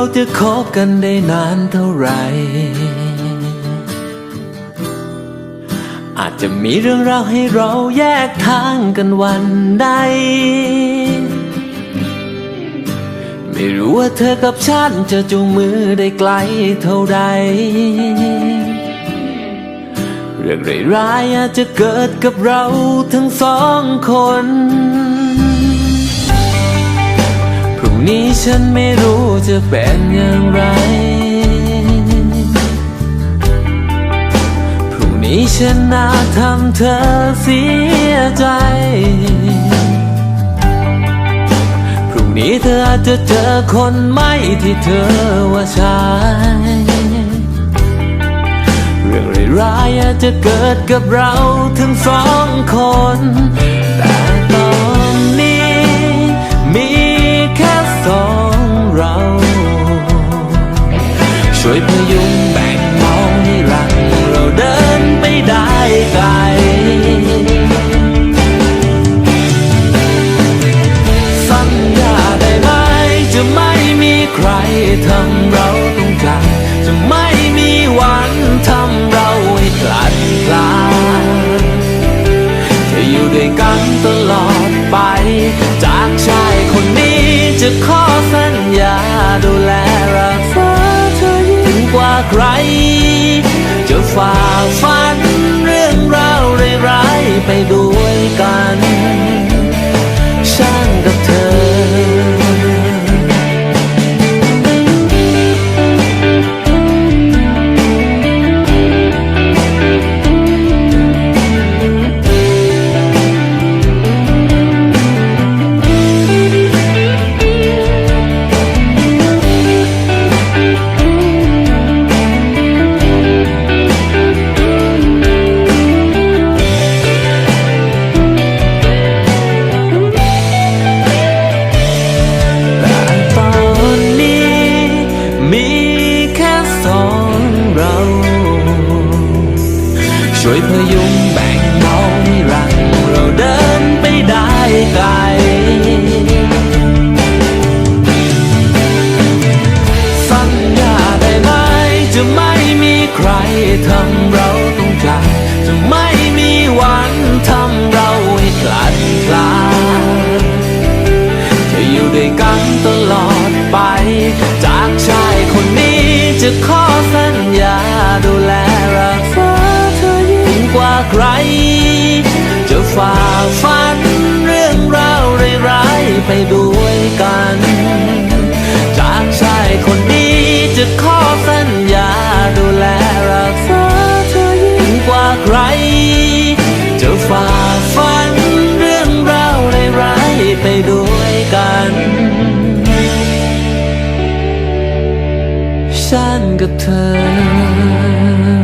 ราเราจะคบกันได้นานเท่าไหร่ อาจจะมีเรื่องราวให้เราแยกทางกันวันใด ไม่รู้ว่าเธอกับฉันจะจูงมือได้ไกลเท่าใด เรื่องร้ายๆอาจจะเกิดกับเราทั้งสองคน ฉันไม่รู้จะเป็นอย่างไร พรุ่งนี้ฉันน่าทำเธอเสียใจ พรุ่งนี้เธออาจจะเจอคนไม่ที่เธอว่าใช่เรื่องร้ายๆอาจจะเกิดกับเราทั้งสองคน ช่วยพยุงแบ่งเบาให้รังเราเดินไปได้ไกลสัญญาได้ไหมจะไม่มีใครทำเราต้องจากจะไม่มีวันทำเราให้กลัดกลา ช่วยพยุงแบ่งเบาให้รังเราเดินไปได้ไกลสัญญาได้ไหมจะไม่มีใครทำเราต้องจากจะไม่มีวันทำเราให้กลัดกลา ไปด้วยกัน จากชายคนนี้จะขอสัญญาดูแลรักษาเธอยิ่งกว่าใคร จะฝ่าฟันเรื่องราวร้ายไปด้วยกัน ฉันกับเธอ